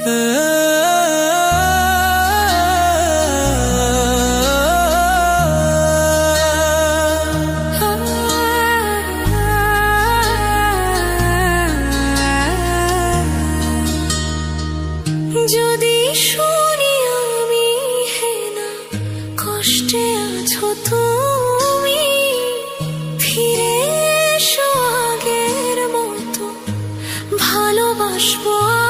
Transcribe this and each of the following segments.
যদি আমি কষ্টে আছো ফিরে মতো ভালোবাসবো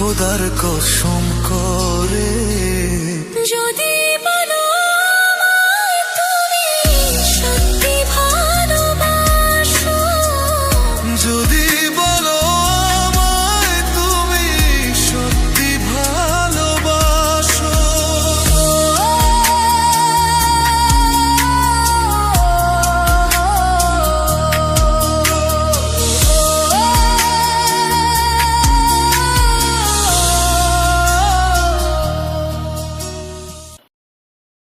খোদার কসম করে। যদি